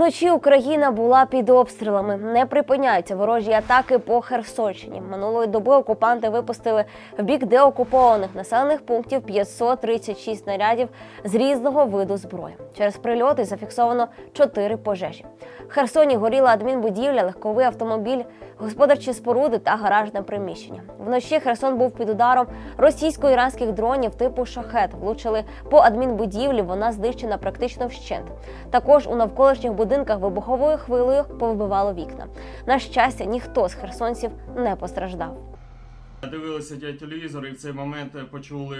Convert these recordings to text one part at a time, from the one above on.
Вночі Україна була під обстрілами. Не припиняються ворожі атаки по Херсонщині. Минулої доби окупанти випустили в бік деокупованих населених пунктів 536 снарядів з різного виду зброї. Через прильоти зафіксовано 4 пожежі. В Херсоні горіла адмінбудівля, легковий автомобіль, господарчі споруди та гаражне приміщення. Вночі Херсон був під ударом російсько-іранських дронів типу шахет. Влучили по адмінбудівлі. Вона знищена практично вщент. Також у навколишніх будинках вибуховою хвилею повибивало вікна. На щастя, ніхто з херсонців не постраждав. Дивилися телевізор і в цей момент почули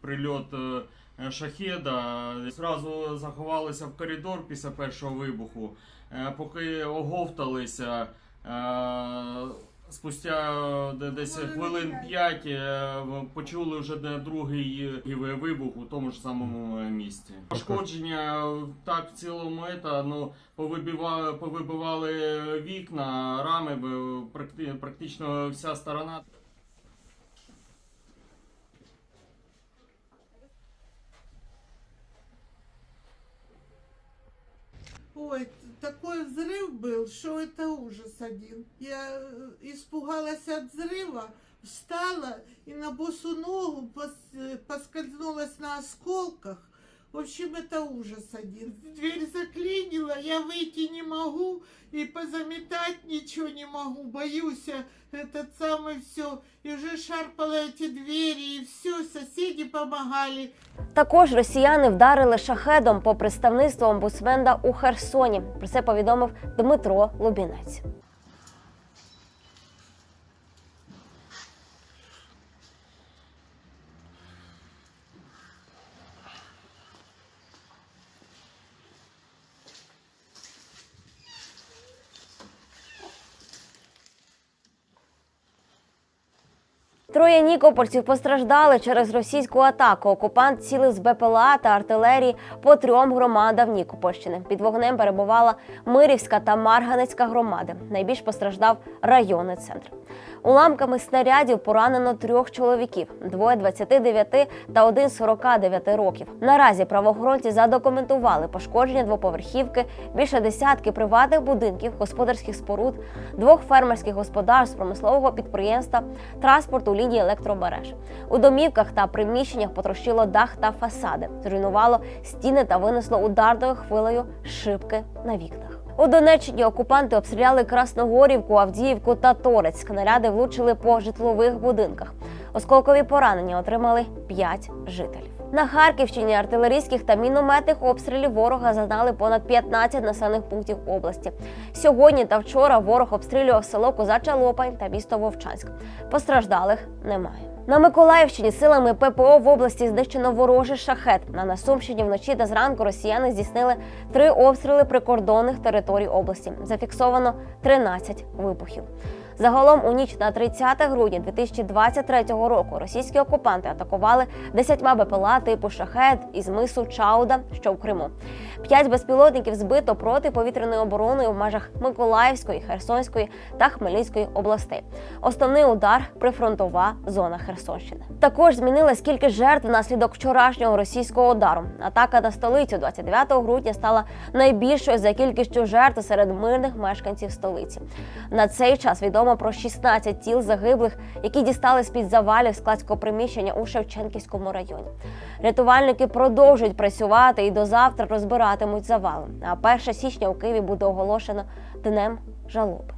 прильот е, шахеда. Зразу заховалися в коридор після першого вибуху. Е, Поки оговталися, е, спустя де- десь хвилин 5 почули вже де другий е, вибух у тому ж самому е, місці. Пошкодження так в цілому це, ну, повибивали, повибивали вікна, рами, практично вся сторона. Ой, такой взрыв был, что это ужас один. Я э, испугалась от взрыва, встала и на босу ногу пос- э, поскользнулась на осколках. В общем, это ужас один. Дверь заклинила, я выйти не могу и позаметать ничего не могу. Боюсь я этот самый все. И уже шарпала эти двери, и все, соседи помогали. Також росіяни вдарили шахедом по представництву омбудсмена у Херсоні. Про це повідомив Дмитро Лубінець. Троє нікопольців постраждали через російську атаку. Окупант цілив з БПЛА та артилерії по трьом громадам Нікопольщини. Під вогнем перебувала Мирівська та Марганецька громади. Найбільш постраждав районний центр. Уламками снарядів поранено трьох чоловіків: двоє 29 та один 49 років. Наразі правоохоронці задокументували пошкодження двоповерхівки, більше десятки приватних будинків, господарських споруд, двох фермерських господарств, промислового підприємства, транспорту лінії електромереж. У домівках та приміщеннях потрощило дах та фасади, зруйнувало стіни та винесло ударною хвилею шибки на вікнах. У Донеччині окупанти обстріляли Красногорівку, Авдіївку та Торецьк. Наряди влучили по житлових будинках. Осколкові поранення отримали 5 жителів. На Харківщині артилерійських та мінометних обстрілів ворога зазнали понад 15 населених пунктів області. Сьогодні та вчора ворог обстрілював село Козача Лопань та місто Вовчанськ. Постраждалих немає. На Миколаївщині силами ППО в області знищено ворожий шахет. На Сумщині вночі та зранку росіяни здійснили три обстріли прикордонних територій області. Зафіксовано 13 вибухів. Загалом у ніч на 30 грудня 2023 року російські окупанти атакували 10 БПЛА типу шахет із мису Чауда, що в Криму. П'ять безпілотників збито протиповітряною обороною в межах Миколаївської, Херсонської та Хмельницької областей. Основний удар прифронтова зона Херсонщини. Також змінилась кількість жертв внаслідок вчорашнього російського удару. Атака на столицю 29 грудня стала найбільшою за кількістю жертв серед мирних мешканців столиці. На цей час відомо про 16 тіл загиблих, які дістали з під завалів складського приміщення у Шевченківському районі. Рятувальники продовжують працювати і до завтра розбиратимуть завали. А 1 січня у Києві буде оголошено днем жалоби.